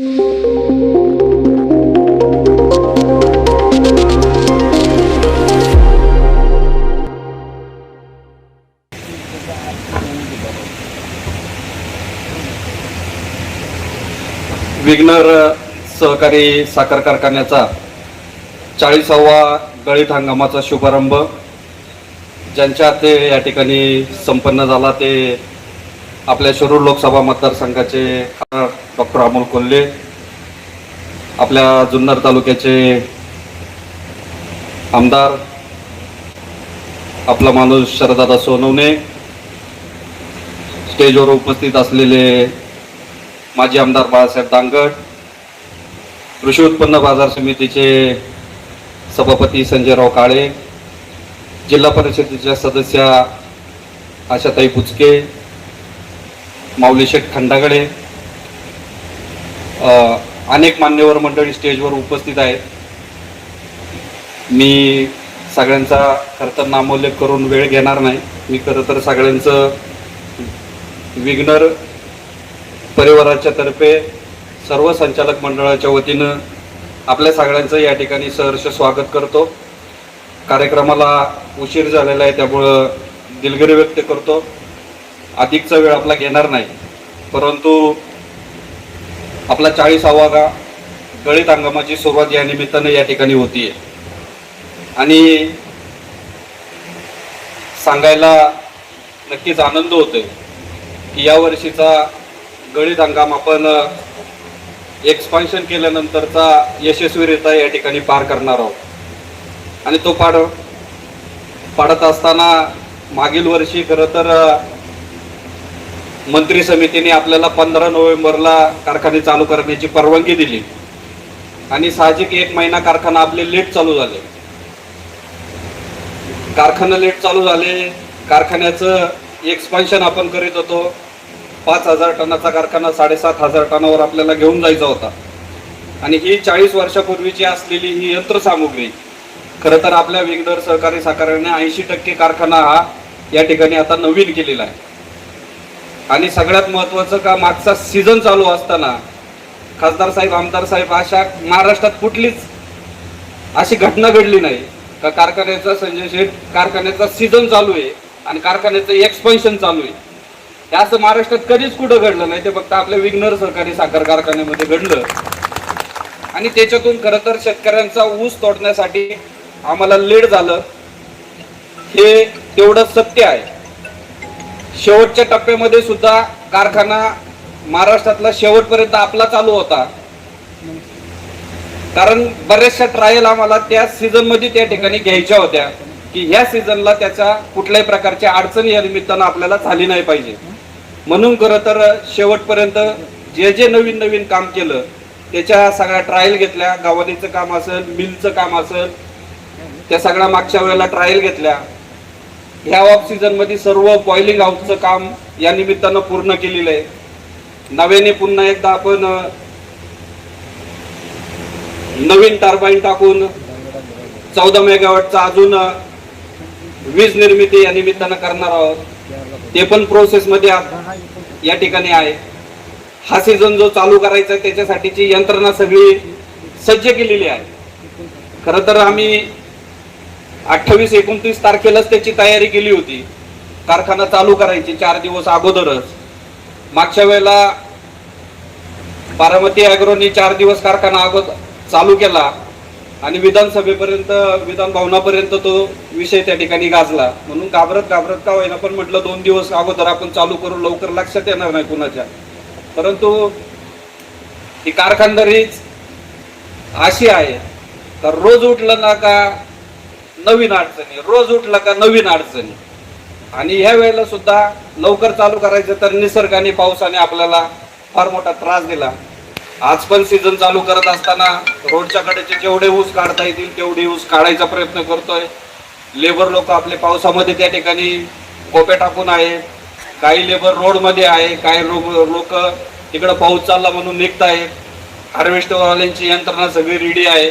विग्नर सहकारी साखर कारखान्याचा चाळीसावा गळीत हंगामाचा शुभारंभ ज्यांच्या ते या ठिकाणी संपन्न झाला ते आपल्या शिरूर लोकसभा मतदारसंघाचे डॉक्टर अमोल कोल्हे आपल्या जुन्नर तालुक्याचे आमदार आपला माणूस शरदादा सोनवणे स्टेजवर उपस्थित असलेले माजी आमदार बाळासाहेब दांगड कृषी उत्पन्न बाजार समितीचे सभापती संजयराव काळे जिल्हा परिषदेच्या सदस्या आशाताई पुचके माऊली शेठ खंडागडे अनेक मान्यवर मंडळी स्टेजवर उपस्थित आहेत. मी सगळ्यांचा खरं तर नामोल्लेख करून वेळ घेणार नाही. मी खरं तर सगळ्यांचं विग्नर परिवाराच्या तर्फे सर्व संचालक मंडळाच्या वतीनं आपल्या सगळ्यांचं या ठिकाणी सहर्ष स्वागत करतो. कार्यक्रमाला उशीर झालेला आहे त्यामुळं दिलगिरी व्यक्त करतो. अधिकचा वेळ आपला घेणार नाही. परंतु आपला चाळीसावा गा गळीत हंगामाची सुरुवात या निमित्तानं या ठिकाणी होतीये. आणि सांगायला नक्कीच आनंद होतोय की या वर्षीचा गळीत हंगाम आपण एक्सपान्शन केल्यानंतरचा यशस्वीरित्या या ठिकाणी पार करणार आहोत. आणि तो पाड पाडत असताना मागील वर्षी खरं तर मंत्री समितीने आपल्याला पंधरा नोव्हेंबरला कारखाने चालू करण्याची परवानगी दिली. आणि साहजिक एक महिना कारखाना आपले लेट चालू झाले. कारखाना लेट चालू झाले कारखान्याचं एक्सपान्शन आपण करीत होतो. पाच हजार टनाचा कारखाना साडेसात हजार टनावर आपल्याला घेऊन जायचा होता. आणि ही चाळीस वर्षापूर्वीची असलेली ही यंत्रसामुग्री खरं तर आपल्या विंगडर सहकारी साखरेने ऐंशी टक्के कारखाना हा या ठिकाणी आता नवीन केलेला आहे. आणि सगळ्यात महत्वाचं का मागचा सीझन चालू असताना खासदार साहेब आमदार साहेब अशा महाराष्ट्रात कुठलीच अशी घटना घडली नाही. का कारखान्याचा संजय शेठ कारखान्याचा सीझन चालू आहे आणि कारखान्याचं एक्सपेन्शन चालू आहे. हे असं महाराष्ट्रात कधीच कुठं घडलं नाही ते फक्त आपल्या विग्नर सहकारी साखर कारखान्यामध्ये घडलं. आणि त्याच्यातून खरं तर शेतकऱ्यांचा ऊस तोडण्यासाठी आम्हाला लेट झालं. हे तेवढं सत्य आहे. शेवटच्या टप्प्यामध्ये सुद्धा कारखाना महाराष्ट्रातला शेवटपर्यंत आपला चालू होता. कारण बऱ्याचशा ट्रायल आम्हाला त्या सीझनमध्ये त्या ठिकाणी घ्यायच्या होत्या. की ह्या सीझनला त्याचा कुठल्याही प्रकारच्या अडचणी या निमित्तानं आपल्याला झाली नाही पाहिजे. म्हणून खरं तर शेवटपर्यंत जे जे नवीन नवीन काम केलं त्याच्या सगळ्या ट्रायल घेतल्या. गावानीचं काम असेल मिलचं काम असेल त्या सगळ्या मागच्या वेळेला ट्रायल घेतल्या. ह्या ऑफ सीझनमध्ये सर्व बॉइलिंग हाऊसचं काम या निमित्तानं पूर्ण केलेलं आहे. नव्याने पुन्हा एकदा आपण नवीन टर्बाईन टाकून चौदा मेगावॅटचा अजून वीज निर्मिती या निमित्तानं करणार आहोत. ते पण प्रोसेस मध्ये या ठिकाणी आहे. हा सीझन जो चालू करायचा आहे त्याच्यासाठीची यंत्रणा सगळी सज्ज केलेली आहे. खरं तर आम्ही अठ्ठावीस एकोणतीस तारखेलाच त्याची तयारी केली होती. कारखाना चालू करायची चार दिवस अगोदरच. मागच्या वेळेला बारामती अॅग्रोनी चार दिवस कारखाना अगोदर चालू केला आणि विधानसभेपर्यंत विधान भवनापर्यंत तो विषय त्या ठिकाणी गाजला. म्हणून घाबरत घाबरत का होईना पण म्हटलं दोन दिवस अगोदर आपण चालू करू लवकर लक्षात येणार नाही कुणाच्या. परंतु ही कारखानदारीच अशी आहे. तर रोज उठलं ना का नवीन अडचणी रोज उठला का नवीन अडचणी. आणि ह्या वेळेला सुद्धा लवकर चालू करायचं तर निसर्गाने पावसाने आपल्याला फार मोठा त्रास दिला. आज पण सीझन चालू करत असताना रोडच्या कडेचे जेवढे ऊस काढता येतील तेवढे ऊस काढायचा प्रयत्न करतोय. लेबर लोक आपले पावसामध्ये त्या ठिकाणी कोपे टाकून आहे. काही लेबर रोडमध्ये आहे काही लोक तिकडं पाऊस चालला म्हणून निघत आहेत हार्वेस्टरवाल्यांची यंत्रणा सगळी रेडी आहे.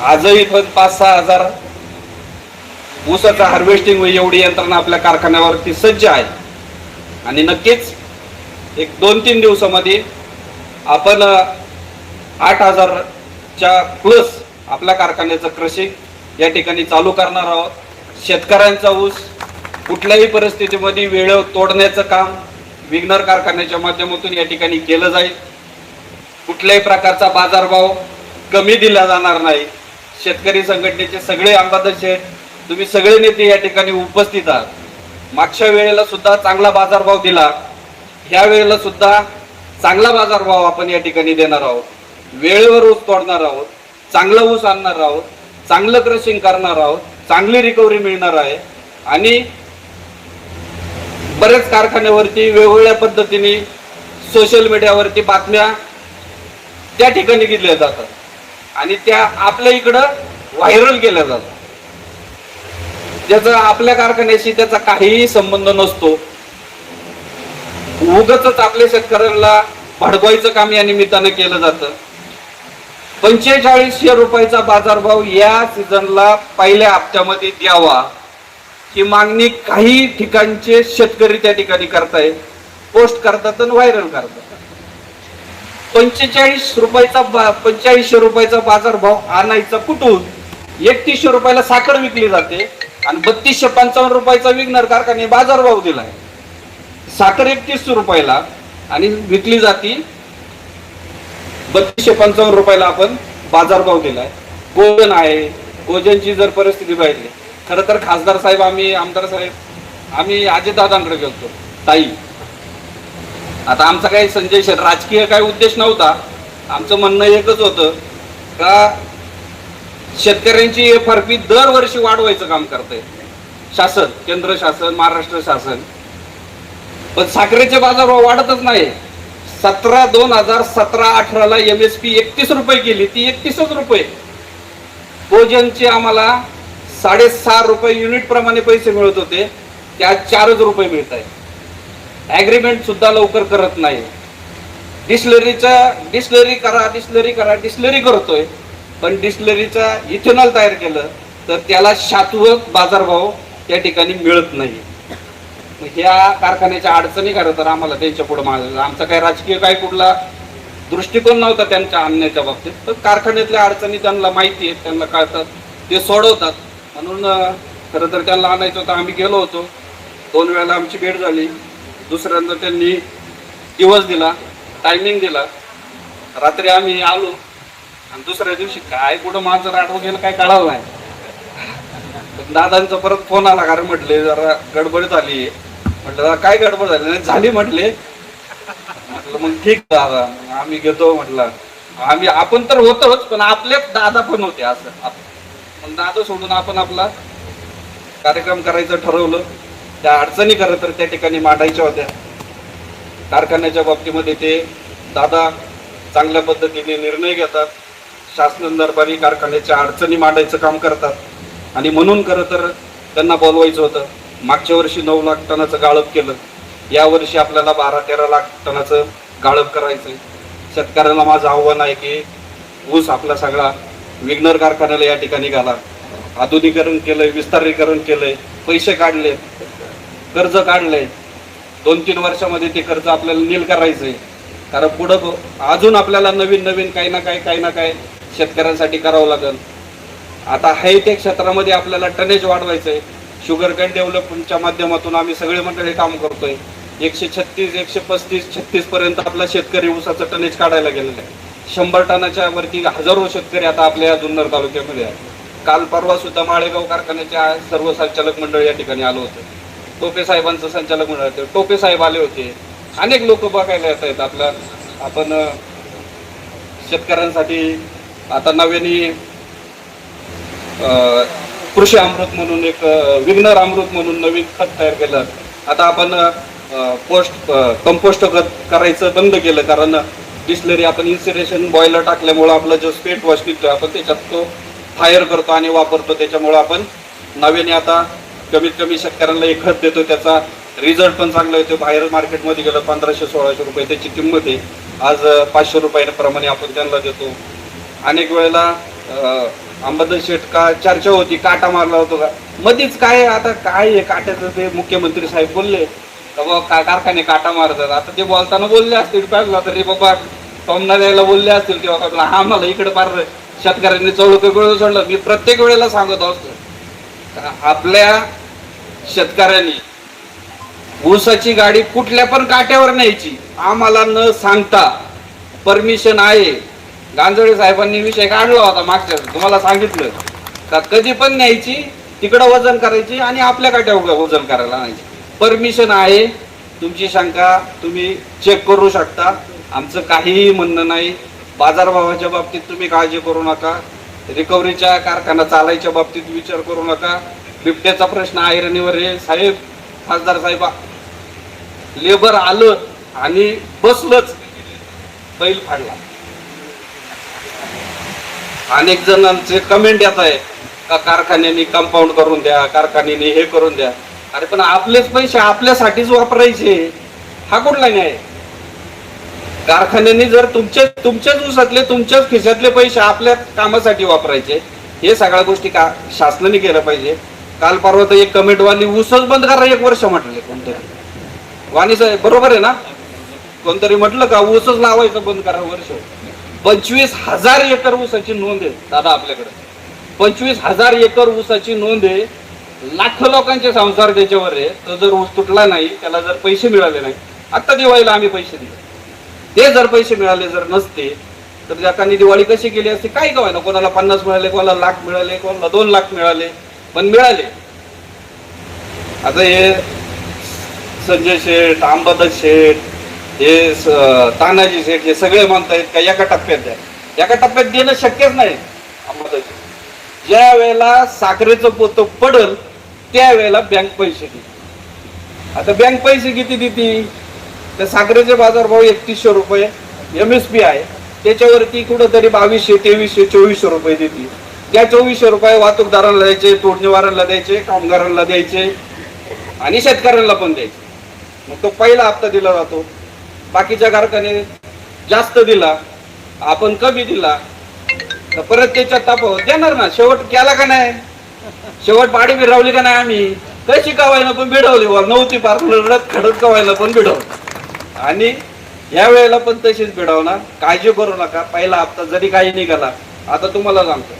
आजही पण पाच सहा हजार ऊसाचा हार्वेस्टिंग एवढी यंत्रणा आपल्या कारखान्यावरती सज्ज आहे. आणि नक्कीच एक दोन तीन दिवसामध्ये आपण आठ हजारच्या प्लस आपल्या कारखान्याचं क्रशिंग या ठिकाणी चालू करणार आहोत. शेतकऱ्यांचा ऊस कुठल्याही परिस्थितीमध्ये वेळ तोडण्याचं काम विग्नर कारखान्याच्या माध्यमातून या ठिकाणी केलं जाईल. कुठल्याही प्रकारचा बाजारभाव कमी दिला जाणार नाही. शेतकरी संघटनेचे सगळे अंबादार शेठ तुम्ही सगळे नेते या ठिकाणी उपस्थित आहात. मागच्या वेळेला सुद्धा चांगला बाजारभाव दिला. ह्या वेळेला सुद्धा चांगला बाजारभाव आपण या ठिकाणी देणार आहोत. वेळेवर ऊस तोडणार आहोत. चांगला ऊस आणणार आहोत. चांगलं क्रशिंग करणार आहोत. चांगली रिकव्हरी मिळणार आहे. आणि बरेच कारखान्यावरती वेगवेगळ्या पद्धतीने सोशल मीडियावरती बातम्या त्या ठिकाणी घेतल्या जातात. आणि त्या आपल्या इकडं व्हायरल केल्या जातात ज्याचा आपल्या कारखान्याशी त्याचा काहीही संबंध नसतो. उगच आपल्या शेतकऱ्याला भडकवायचं काम या निमित्तानं केलं जातं. पंचेचाळीसशे रुपयाचा बाजारभाव या सीझनला पहिल्या हप्त्यामध्ये द्यावा ही मागणी काही ठिकाणचे शेतकरी त्या ठिकाणी करतायत. पोस्ट करतात आणि व्हायरल करतात. पंचेचाळीस रुपयाचा पंचेचाळीसशे रुपयाचा बाजारभाव आणायचा कुठून? एकतीसशे रुपयाला साखर विकली जाते आणि बत्तीसशे पंचावन्न रुपयाचा विकणार कारखाने बाजारभाव दिलाय. साखर एकतीसशे रुपयाला आणि विकली जाती. बत्तीसशे पंचावन्न रुपयाला आपण बाजारभाव दिलाय. गोजन आहे. गोजनची जर परिस्थिती पाहिली खरं तर खासदार साहेब आम्ही आमदार साहेब आम्ही अजितदादांकडे गेलतो. ताई आता आमचा काही संजय राजकीय काय उद्देश नव्हता. आमचं म्हणणं एकच होतं का शेतकऱ्यांची एफ आर पी दरवर्षी वाढवायचं काम करते शासन केंद्र शासन महाराष्ट्र शासन. पण साखरेचे बाजार वाढतच नाही. सतरा दोन हजार सतरा अठराला एम एस पी एकतीस रुपये केली ती एकतीसच रुपये. भोजनचे आम्हाला साडेसहा रुपये युनिट प्रमाणे पैसे मिळत होते त्या चारच रुपये मिळत आहे ॲग्रीमेंट सुद्धा लवकर करत नाही. डिस्लरीचा डिस्लरी करा डिस्लरी करा डिस्लरी करतोय. पण डिस्लरीचा इथेनॉल तयार केलं तर त्याला शाश्वत बाजारभाव त्या ठिकाणी मिळत नाही. ह्या कारखान्याच्या अडचणी खरं तर आम्हाला त्यांच्या पुढे मागायला आमचा काही राजकीय काय कुठला दृष्टिकोन नव्हता त्यांच्या आणण्याच्या बाबतीत. तर कारखान्यातल्या अडचणी त्यांना माहिती आहेत त्यांना कळतात. ते सोडवतात. म्हणून खरं तर त्यांना आणायचं होतं आम्ही गेलो होतो. दोन वेळेला आमची भेट झाली. दुसऱ्यांदा त्यांनी दिवस दिला टायमिंग दिला. रात्री आम्ही आलो आणि दुसऱ्या दिवशी काय कुठं माझं राठवं गेलं काय कळालं नाही. पण दादांचा परत फोन आला कारण म्हटले जरा गडबड झाली म्हटलं "दादा, काय गडबड झाली नाही झाली म्हटले. म्हटलं मग ठीक दादा आम्ही घेतो. म्हटलं आम्ही आपण तर होतोच पण आपलेच दादा पण होते असं. मग दादा सोडून आपण आपला कार्यक्रम करायचं ठरवलं. त्या अडचणी खरं तर त्या ठिकाणी मांडायच्या होत्या. कारखान्याच्या बाबतीमध्ये ते दादा चांगल्या पद्धतीने निर्णय घेतात. शासन दरबारी कारखान्याच्या अडचणी मांडायचं काम करतात. आणि म्हणून खरं तर त्यांना बोलवायचं होतं मागच्या वर्षी नऊ लाख टनाचं गाळप केलं. यावर्षी आपल्याला बारा तेरा लाख टनाचं गाळप करायचं शेतकऱ्यांना माझं आव्हान आहे की ऊस आपला सगळा विग्नर कारखान्याला या ठिकाणी घाला. आधुनिकरण केलं विस्तारीकरण केलं पैसे काढले कर्ज काढलंय. दोन तीन वर्षामध्ये ते कर्ज आपल्याला नील करायचंय. कारण पुढं अजून आपल्याला नवीन नवीन काही ना काही काही ना काही शेतकऱ्यांसाठी करावं लागेल. आता हायटेक क्षेत्रामध्ये आपल्याला टनेज वाढवायचंय. शुगर कॅन डेव्हलपमेंटच्या माध्यमातून आम्ही सगळे मंडळी काम करतोय. एकशे छत्तीस एकशे पस्तीस छत्तीस पर्यंत आपला शेतकरी ऊसाचं टनेज काढायला गेलेलं आहे. शंभर टनाच्या वरती हजारो शेतकरी आता आपल्या जुन्नर तालुक्यामध्ये आहे काल परवा सुद्धा माळेगाव कारखान्याच्या सर्व संचालक मंडळ या ठिकाणी आलं होतं. टोपे साहेबांचं संचालक मंडळ होते टोपे साहेब आले होते. अनेक लोक बघायला येत आहेत आपल्या आपण शेतकऱ्यांसाठी आता नव्याने कृषी अमृत म्हणून एक विघ्नर अमृत म्हणून नवीन खत तयार केलं. आता आपण पोस्ट कंपोस्ट खत करायचं बंद केलं कारण डिस्लरी आपण इन्सिरेशन बॉयलर टाकल्यामुळं आपला जो स्पेट वॉश निघतो आपण त्याच्यात तो फायर करतो आणि वापरतो. त्याच्यामुळं आपण नव्याने आता कमीत कमी शेतकऱ्यांना एक खत देतो त्याचा रिझल्ट पण चांगला येतो बाहेर मार्केटमध्ये गेलं पंधराशे सोळाशे रुपये त्याची किंमत आहे. आज पाचशे रुपयाप्रमाणे आपण त्यांना देतो. अनेक वेळेला अं, अंबादास शेठ का चर्चा होती काटा मारला होतो का? मध्येच काय आता काय आहे काट्याचं ते मुख्यमंत्री साहेब बोलले का बाबा का कारखाने काटा मारतात? आता ते बोलताना बोलले असतील पाहिलं तरी बाबा टोमना द्यायला बोलले असतील किंवा आपला आम्हाला इकडे पार शेतकऱ्यांनी चौळ सोडलं. मी प्रत्येक वेळेला सांगत असतो. आपल्या शेतकऱ्यांनी. ऊसाची गाडी कुठल्या पण काट्यावर न्यायची आम्हाला न सांगता परमिशन आहे. गांजोळे साहेबांनी विषय काढला होता मागच्या तुम्हाला सांगितलं. का कधी पण न्यायची तिकडं वजन करायची आणि आपल्या काट्यावर वजन करायला न्यायची परमिशन आहे तुमची शंका तुम्ही चेक करू शकता. आमचं काहीही म्हणणं नाही. बाजारभावाच्या बाबतीत तुम्ही काळजी करू नका. रिकव्हरीच्या कारखाना चालायच्या बाबतीत विचार करू नका. बिबट्याचा प्रश्न ऐरणीवर आहे साहेब खासदार साहेब लेबर आलं आणि बसलंच. बैल फाडला. अनेक जणांचे कमेंट येत आहे का कारखान्याने कंपाऊंड करून द्या कारखान्याने हे करून द्या. अरे पण आपलेच पैसे आपल्यासाठीच वापरायचे. हा कुठला न्याय? कारखान्याने जर तुमचे तुमच्याच उसातले तुमच्याच खिशातले पैसे आपल्या कामासाठी वापरायचे हे सगळ्या गोष्टी का शासनाने केलं पाहिजे? काल परवा तर एक कमेंटवाली ऊसच बंद करा एक वर्ष म्हटले कोणतरी. वाणी साहेब बरोबर आहे ना? कोणतरी म्हटलं का ऊसच लावायचं बंद करा वर्ष. पंचवीस हजार एकर ऊसाची नोंद आहे दादा आपल्याकडे. पंचवीस हजार एकर ऊसाची नोंद आहे लाखो लोकांचे संसार त्याच्यावर आहे. तो जर ऊस तुटला नाही त्याला जर पैसे मिळाले नाही आता दिवाळीला आम्ही पैसे दिले ते जर पैसे मिळाले जर नसते तर जगांनी दिवाळी कशी केली असते? काही काय ना कोणाला पन्नास मिळाले कोणाला लाख मिळाले कोणाला दोन लाख मिळाले. पण मिळाले. आता हे संजय शेठ अंबादास शेठ हे तानाजी शेठ हे सगळे म्हणतायत का एका टप्प्यात द्या. एका टप्प्यात देणं शक्यच नाही अंबादास ज्या वेळेला साखरेचं पोत पडल त्यावेळेला बँक पैसे देते आता बँक पैसे किती देते तर साखरेचे बाजारभाव एकतीसशे रुपये एम एस पी आहे. त्याच्यावरती कुठंतरी बावीसशे तेवीसशे चोवीसशे रुपये देते त्या चोवीसशे रुपये वाहतूकदारांना द्यायचे तोडणीवारांना द्यायचे कामगारांना द्यायचे आणि शेतकऱ्यांना पण द्यायचे. मग तो पहिला हप्ता दिला जातो. बाकीच्या कारखाने जास्त दिला आपण कमी दिला तर परत त्याच्यात तापवत देणार ना शेवट केला का नाही? शेवट पाडी बिरावली का नाही आम्ही? कशी कवायला पण बिडवली वा नव्हती पार रडत खडत कवायला पण बिडवली. आणि या वेळेला पण तशीच बिडवणार. काळजी करू नका पहिला हप्ता जरी काही निघाला आता तुम्हाला सांगतो.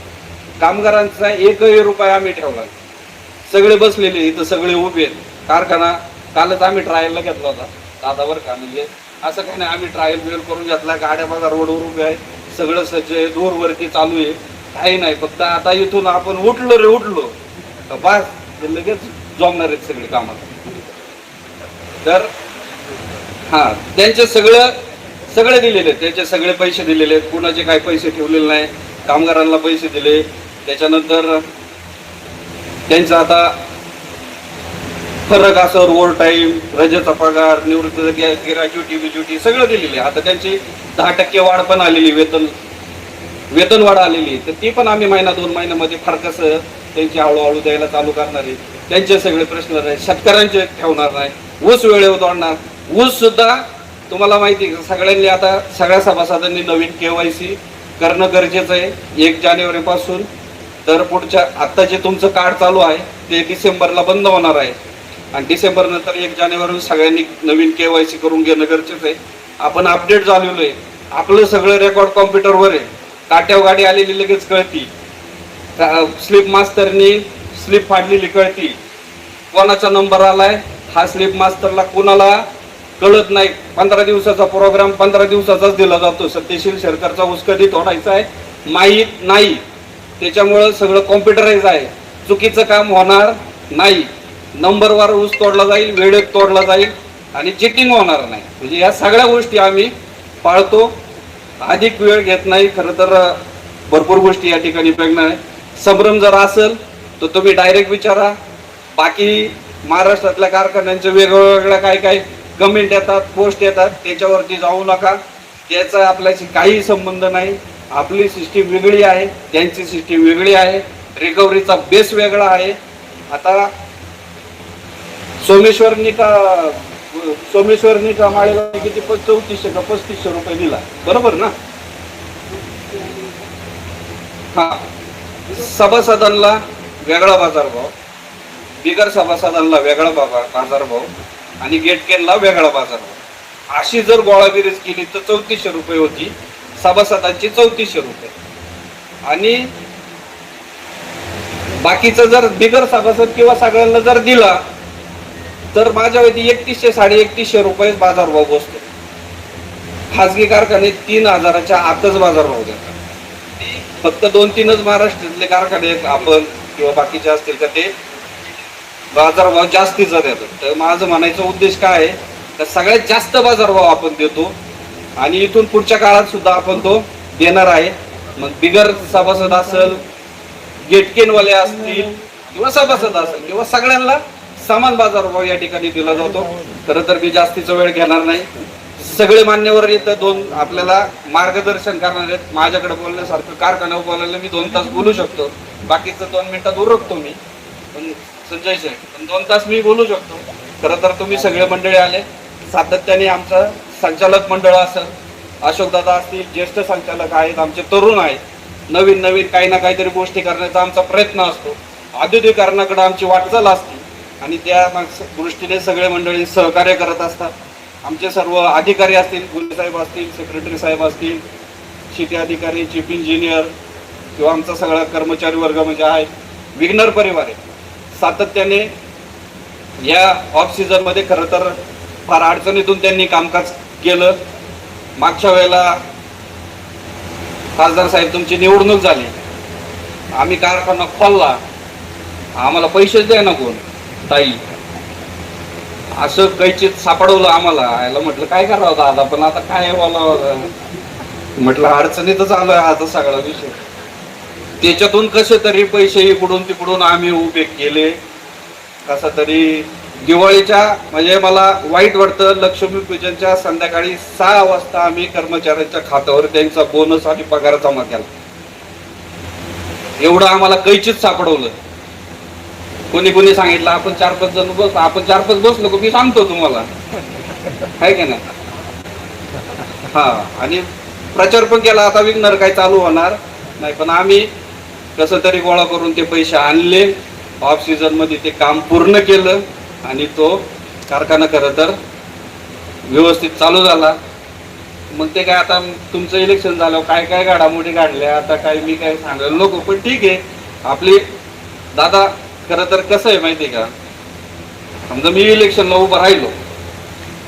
कामगारांचा एकही रुपया आम्ही ठेवला सगळे बसलेले इथं सगळे उभे आहेत. कारखाना कालच आम्ही ट्रायलला घेतला होता. दादावर का म्हणजे असं काही नाही आम्ही ट्रायल बिल करून घेतला गाड्या बघा रोडवर उभे आहे सगळं सज्ज आहे दूरवरती चालू आहे. काही नाही फक्त आता इथून आपण उठलो रे उठलो. तर बस लगेच जमणार आहेत सगळे कामात तर हा त्यांचे सगळं सगळे दिलेले आहेत. त्यांचे सगळे पैसे दिलेले आहेत. कुणाचे काही पैसे ठेवलेले नाही. कामगारांना पैसे दिले. त्याच्यानंतर त्यांचं आता फरक असं ओव्हर टाईम रजेचा पगार निवृत्त ग्रॅज्युटी बिज्युटी सगळं दिलेले आहे. आता त्यांची दहा टक्के वाढ पण आलेली वेतन वेतन वाढ आलेली तर ती पण आम्ही महिना दोन महिन्यामध्ये फार त्यांची हळूहळू द्यायला चालू करणार आहे. त्यांचे सगळे प्रश्न नाही शेतकऱ्यांचे ठेवणार नाही. ऊस वेळेवर तोडणार ऊस सुद्धा तुम्हाला माहिती आहे का, सगळ्यांनी आता सगळ्या सभासदांनी नवीन केवायसी करणं गरजेचं आहे. एक जानेवारी पासून तर पुढच्या आत्ता जे तुमचं कार्ड चालू आहे ते डिसेंबरला बंद होणार आहे. आणि डिसेंबर नंतर एक जानेवारी सगळ्यांनी नवीन के वाय सी करून घेणं गरजेचं आहे. आपण अपडेट झालेलो आहे. आपलं सगळं रेकॉर्ड कॉम्प्युटरवर आहे. काट्याव गाडी आलेली लगेच कळती. स्लिप मास्तरनी स्लिप फाडलेली कळती. कोणाचा नंबर आलाय हा स्लिप मास्तरला कोणाला कळत नाही. पंधरा दिवसाचा प्रोग्राम पंधरा दिवसाचाच दिला जातो. सत्यशील सरकारचा ऊस कधी तोडायचा आहे. माहीत नाही. त्याच्यामुळं सगळं कॉम्प्युटराईज आहे. चुकीचं काम होणार नाही. नंबरवार ऊस तोडला जाईल वेळेत तोडला जाईल आणि चिटिंग होणार नाही. म्हणजे या सगळ्या गोष्टी आम्ही पाळतो. अधिक वेळ घेत नाही खरं तर भरपूर गोष्टी या ठिकाणी प्रेरणा आहे. संभ्रम जर असेल तर तुम्ही डायरेक्ट विचारा. बाकी महाराष्ट्रातल्या कारखान्यांचे वेगवेगळ्या काय काय कमेंट येतात पोस्ट येतात त्याच्यावरती जाऊ नका. त्याचा आपल्याशी काही संबंध नाही. आपली सिस्टीम वेगळी आहे त्यांची सिस्टीम वेगळी आहे रिकव्हरीचा बेस वेगळा आहे. आता सोमेश्वरनी का सोमेश्वरनी का माळेगाव किती प- चौतीसशे का पस्तीसशे रुपये दिला? बरोबर ना? हा. सभासदांना वेगळा बाजारभाव बिगर सभासदांना वेगळा बाबा बाजारभाव आणि गेटकेनला वेगळा बाजारभाव. अशी जर गोळाबिरीज केली तर चौतीसशे रुपये होती. सभासदांची चौतीसशे रुपये. आणि बाकीचं जर बिगर सभासद किंवा सगळ्यांना जर दिला तर माझ्या वती एकतीसशे साडे एकतीसशे रुपये बाजारभाव बसतो. खाजगी कारखाने तीन हजाराच्या आतच बाजारभाव देतात. फक्त दोन तीनच महाराष्ट्रातले कारखाने आहेत आपण किंवा बाकीचे असतील तर ते बाजारभाव जास्तीचा देतात. तर माझं म्हणायचं उद्देश काय आहे? तर सगळ्यात जास्त बाजारभाव आपण देतो आणि इथून पुढच्या काळात सुद्धा आपण तो देणार आहे. मग बिगर सभासद असेल गेटकेनवाले असतील किंवा सभासद असेल किंवा सगळ्यांना समान बाजारभाव या ठिकाणी दिला जातो. खरं तर मी जास्तीचा वेळ घेणार नाही. सगळे मान्यवर इथं दोन आपल्याला मार्गदर्शन करणार आहेत. माझ्याकडे बोलण्यासारखं कारखान्यावर बोलायला मी दोन तास बोलू शकतो. बाकीचं दोन मिनिटात उरकतो मी. पण संजय साहेब पण दोन तास मी बोलू शकतो. खरं तर तुम्ही सगळे मंडळी आले. सातत्याने आमचा संचालक मंडळ असेल अशोकदादा असतील ज्येष्ठ संचालक आहेत आमचे तरुण आहेत नवीन नवीन काही ना काहीतरी गोष्टी करण्याचा आमचा प्रयत्न असतो. औद्योगिकरणाकडे आमची वाटचाल असते आणि त्या दृष्टीने सगळे मंडळी सहकार्य करत असतात. आमचे सर्व अधिकारी असतील गुले साहेब असतील सेक्रेटरी साहेब असतील शेती अधिकारी चीफ इंजिनियर किंवा आमचा सगळा कर्मचारी वर्ग म्हणजे आहे विग्नर परिवार आहे. सातत्याने या ऑफ सीझनमध्ये खरं तर फार अडचणीतून त्यांनी कामकाज केलं. मागच्या वेळेला खासदार साहेब तुमची निवडणूक झाली. आम्ही कारखाना खोलला. आम्हाला पैसेच द्या ना कोण ताई. असं कैचित सापडवलं आम्हाला. याला म्हटलं काय करावं दादा पण आता काय बोलावं म्हटलं अडचणीतच आलोय आता सगळा विषय. त्याच्यातून कसे तरी पैसे इकडून तिकडून आम्ही उभे केले. कसा तरी दिवाळीच्या म्हणजे मला वाईट वाटतं लक्ष्मी पूजनच्या संध्याकाळी सहा वाजता आम्ही कर्मचाऱ्यांच्या खात्यावर त्यांचा बोनस आणि पगार जमा केला. एवढं आम्हाला कैचित सापडवलं. कोणी कोणी सांगितलं आपण चार पाच जण बस आपण चार पाच बसलो का मी सांगतो तुम्हाला. आहे का नाही? हा आणि प्रचार पण केला आता विघ्नर काय चालू होणार? नाही पण आम्ही कसं तरी गोळा करून ते पैसे आणले. ऑफ सीझनमध्ये ते काम पूर्ण केलं. आणि तो कारखाना खरं तर व्यवस्थित चालू झाला. मग ते काय आता तुमचं इलेक्शन झालं काय काय घडामोडी काढल्या आता काय मी काय सांगायला नको पण ठीक आहे. आपली दादा खरं तर कसं आहे माहिती आहे का? समजा मी इलेक्शनला उभं राहिलो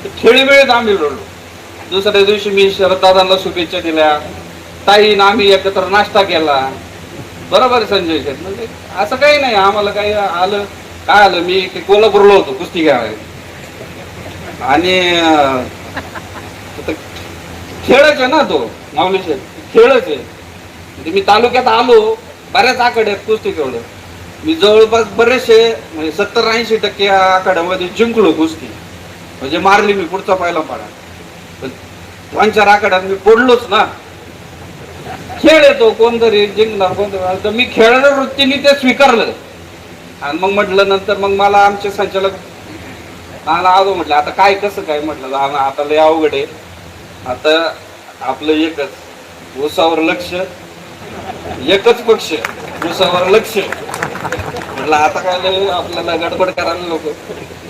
तर खेळी वेळेत आम्ही लढलो. दुसऱ्या दिवशी मी शरद दादांना शुभेच्छा दिल्या ताईनं आम्ही एकत्र नाश्ता केला. बरोबर आहे संजय शेठ म्हणजे असं काही नाही आम्हाला काही आलं. काय आलं मी ते कोल्हापूरला होतो कुस्ती घ्यायला आणि खेळच आहे ना तो माऊली खेळच आहे. म्हणजे मी तालुक्यात आलो बऱ्याच आकड्यात कुस्ती खेळलो. मी जवळपास बरेचसे म्हणजे सत्तर ऐंशी टक्के आखाड्यामध्ये जिंकलो कुस्ती. म्हणजे मारली मी पुढचा पहिला पाडा. पण दोन चार आखाड्यात मी पडलोच ना. खेळ येतो कोणतरी जिंकणार कोणतरी तर मी खेळाच्या वृत्तीने ते स्वीकारलं. आणि मग म्हटलं नंतर मग मला आमचे संचालक मला आलो म्हटलं आता काय कसं काय? म्हटलं आता लय अवघड आहे. आता आपलं एकच ऊसावर लक्ष एकच पक्ष ऊसावर लक्ष. म्हटलं आता काय आपल्याला गडबड करायला नको.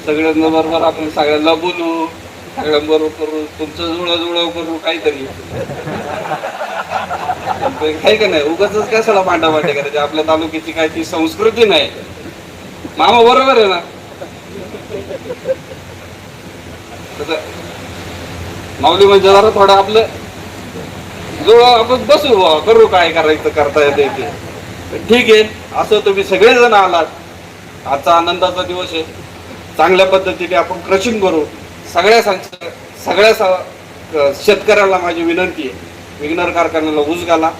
सगळ्यांना बरोबर आपण सगळ्यांना बोलू सगळ्यांबरोबर करू तुमचं जुळव जुळव करू काहीतरी. काही का नाही उगाच कशाला भांडाभांडी करायची? आपल्या तालुक्याची काय ती संस्कृती नाही. मामा बरोबर आहे ना? तसं. माऊली म्हणजे जरा थोडं आपलं जुळव आपण बसू बुवा, करू काय करायचं करता येते ते. ठीक आहे असं तुम्ही सगळेजण आलात. आजचा आनंदाचा दिवस आहे. चांगल्या पद्धतीने आपण क्रशिंग करू. सगळ्या सांग सगळ्या स- शेतकऱ्याला माझी विनंती आहे. विघ्नर कारखान्याला ऊस घाला.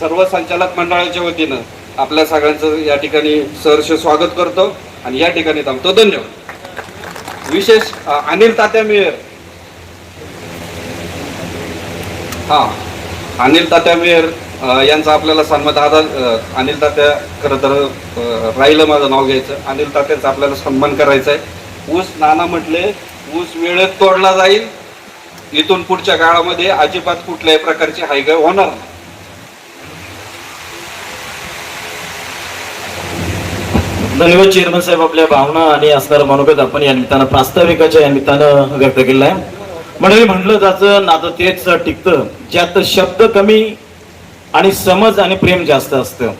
सर्व संचालक मंडळाच्या वतीनं आपल्या सगळ्यांचं या ठिकाणी सहर्ष स्वागत करतो आणि या ठिकाणी थांबतो. धन्यवाद. विशेष अनिल तात्या मेयर. हा अनिल तात्या मेयर यांचा आपल्याला सन्मान आधार अनिल तात्या खरं तर राहिलं माझं नाव घ्यायचं. अनिल तात्याचा आपल्याला सन्मान करायचा आहे ऊस नाना म्हटले ऊस वेळेत तोडला जाईल. इथून पुढच्या काळामध्ये अजिबात कुठल्याही प्रकारची हायगाय होणार नाही. धन्यवाद चेअरमन साहेब आपल्या भावना आणि असणारं मनोगत आपण या निमित्तानं प्रास्ताविकाच्या या निमित्तानं व्यक्त केलं आहे. म्हणजे म्हटलं जायचं नातं तेच टिकतं ज्यात शब्द कमी आणि समज आणि प्रेम जास्त असतं.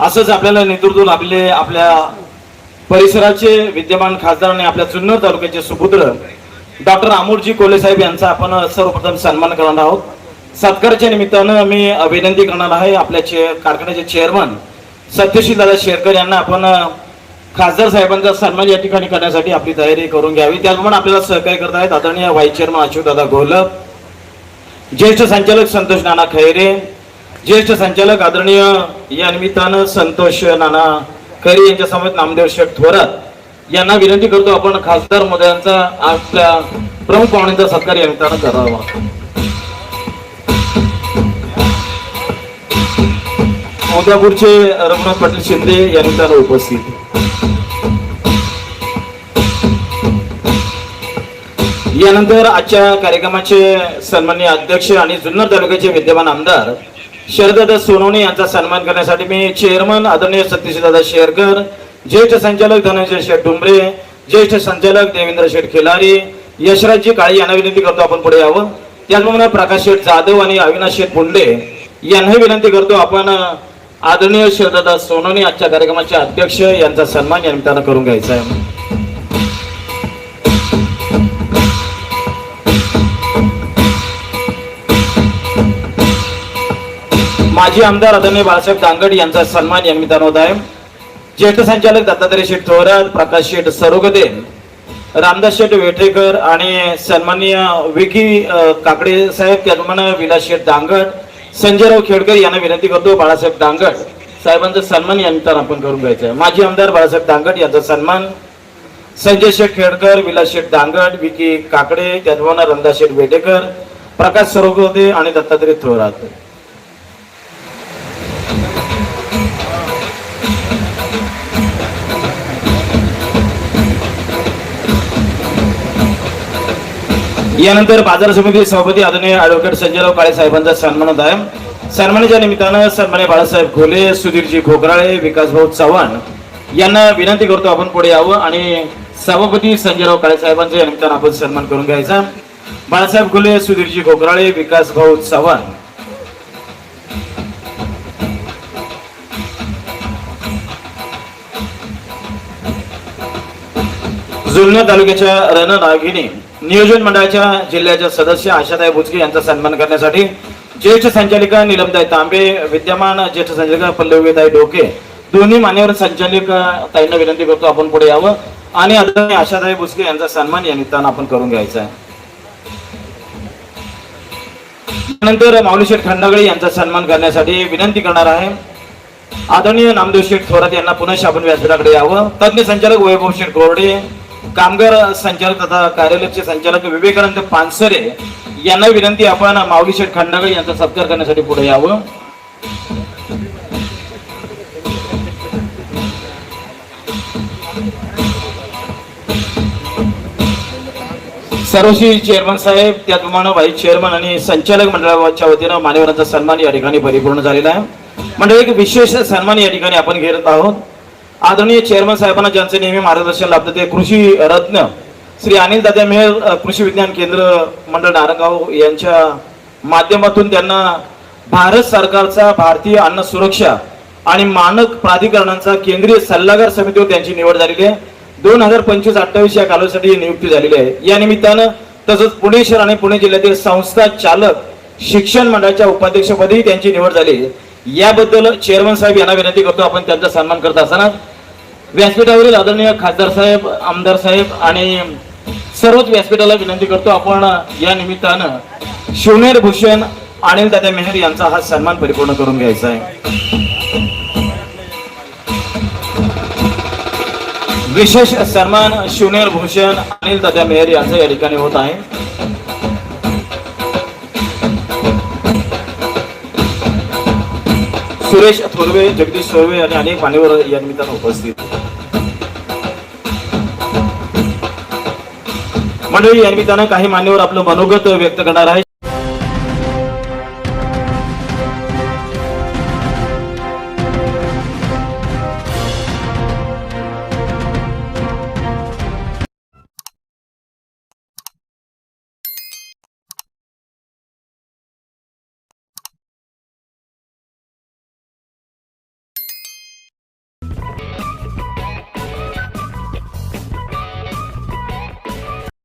असंच आपल्याला नेतृत्व लाभले आपल्या परिसराचे विद्यमान खासदार आणि आपल्या जुन्नर तालुक्याचे सुपुत्र डॉक्टर अमोलजी कोले साहेब यांचा आपण सर्वप्रथम सन्मान करणार आहोत. सत्काराच्या निमित्तानं मी विनंती करणार आहे आपल्या चे कारखान्याचे चेअरमन सत्यशील दादा शेरकर यांना आपण खासदार साहेबांचा सन्मान या ठिकाणी करण्यासाठी आपली तयारी करून घ्यावी. त्याचप्रमाणे आपल्याला सहकार्य करत आहेत आदरणीय व्हाईस चेअरमन अशोक दादा घोलप ज्येष्ठ संचालक संतोष नाना खैरे ज्येष्ठ संचालक आदरणीय या निमित्तानं संतोष नाना खैरे यांच्यासमवेत नामदेव शेठ थोरात यांना विनंती करतो आपण खासदार मोदयांचा आपल्या प्रमुख पाहुण्यांचा सत्कार या निमित्तानं करावा. मोदापूरचे रघुनाथ पाटील शिंदे या निमित्तानं उपस्थित. यानंतर आजच्या कार्यक्रमाचे सन्मान्य अध्यक्ष आणि जुन्नर तालुक्याचे विद्यमान आमदार शरददा सोनवणे यांचा सन्मान करण्यासाठी मी चेअरमन आदरणीय सतीशदादा शेरकर ज्येष्ठ संचालक धनंजय शेठ डुंबरे ज्येष्ठ संचालक देवेंद्र शेठ खिलारी यशराजजी काळे यांना विनंती करतो आपण पुढे यावं. त्याचप्रमाणे प्रकाश शेठ जाधव आणि अविनाश शेठ पुंडे यांनाही विनंती करतो आपण आदरणीय शिवदादा सोनवणे आजच्या कार्यक्रमाचे अध्यक्ष यांचा सन्मान या निमित्तानं करून घ्यायचा आहे. माजी आमदार आदरणीय बाळासाहेब दांगड यांचा सन्मान या निमित्तानं होत आहे. ज्येष्ठ संचालक दत्तात्रय शेठ थोरात प्रकाश शेठ सरोगदे रामदास शेठ वेठेकर आणि सन्माननीय विकी काकडे साहेब त्याचप्रमाणे विलास शेठ दांगड संजयराव खेडकर यांना विनंती करतो बाळासाहेब दांगड साहेबांचा सन्मान यानंतर आपण करून घ्यायचा आहे. माजी आमदार बाळासाहेब दांगड यांचा सन्मान संजय शेठ खेडकर विलास शेठ दांगड विकी काकडे त्याचप्रमाणे रंदा शेठ बेटेकर प्रकाश सरोगदे आणि दत्तात्रय थोरात. यानंतर बाजार समिती सभापती आदरणीय ऍडव्होकेट संजयराव काळे साहेबांचा सन्मान होत आहे. सन्मानाच्या निमित्तानं सन्मान्य बाळासाहेब घोले सुधीरजी खोकराळे विकासभाऊ चव्हाण यांना विनंती करतो आपण पुढे यावं आणि सभापती संजयराव काळे साहेबांच्या या निमित्तानं आपण सन्मान करून घ्यायचा. बाळासाहेब घोले सुधीरजी खोकराळे विकासभाऊ चव्हाण. जुलना तालुक्याच्या रणनागिनी नियोजन मंडळाच्या जिल्ह्याच्या सदस्य आशाताई भुजके यांचा सन्मान करण्यासाठी ज्येष्ठ संचालिका निलमताई तांबे विद्यमान ज्येष्ठ संचालिका पल्लवीताई डोके दोन्ही मान्यवर संचालिक ताईंना विनंती करतो आपण पुढे यावं. आणि आदरणीय आशाताई भुजके यांचा सन्मान या निमित्तानं आपण करून घ्यायचा आहे. नंतर माऊली शेठ खंडागळे यांचा सन्मान करण्यासाठी विनंती करणार आहे. आदरणीय नामदेव शेठ थोरात यांना पुन्हा आपण व्यासपीठाकडे यावं. तज्ञ संचालक वैभव शेठ गोरडे कामगार संचालक तथा कार्यालयाचे संचालक विवेकानंद पानसरे यांना विनंती आपण माऊली शेठ खंडागळे यांचा सत्कार करण्यासाठी पुढे यावं. सर्वश्री चेअरमन साहेब त्याचप्रमाणे व्हाईस चेअरमन आणि संचालक मंडळाच्या वतीनं मान्यवरांचा सन्मान या ठिकाणी परिपूर्ण झालेला आहे. म्हणजे एक विशेष सन्मान या ठिकाणी आपण घेत आहोत. आदरणीय चेअरमन साहेबांना ज्यांचे नेहमी मार्गदर्शन लाभतं ते कृषी रत्न श्री अनिल दादा मेहर कृषी विज्ञान केंद्र मंडळ नारंगाव यांच्या माध्यमातून त्यांना भारत सरकारचा भारतीय अन्न सुरक्षा आणि मानक प्राधिकरणांचा केंद्रीय सल्लागार समितीवर त्यांची निवड झालेली आहे दोन हजार पंचवीस अठ्ठावीस या कालावधीसाठी नियुक्ती झालेली आहे या निमित्तानं तसंच पुणे शहर आणि पुणे जिल्ह्यातील संस्था चालक शिक्षण मंडळाच्या उपाध्यक्षपदी त्यांची निवड झाली आहे. याबद्दल चेअरमन साहेब यांना विनंती करतो आपण त्यांचा सन्मान करत असताना. व्यासपीठावरील आदरणीय खासदार साहेब आमदार साहेब आणि सर्वच व्यासपीठाला विनंती करतो आपण या निमित्तानं शिवनेर भूषण अनिल दादा मेहर यांचा हा सन्मान परिपूर्ण करून घ्यायचा आहे. विशेष सन्मान शिवनेर भूषण अनिल दादा मेहर यांचा या ठिकाणी होत आहे. सुरेश थोरवे जगदीश थोरवे आणि अनेक मान्यवर या निमित्तानं उपस्थित. मंडळी या निमित्तानं काही मान्यवर आपलं मनोगत व्यक्त करणार आहे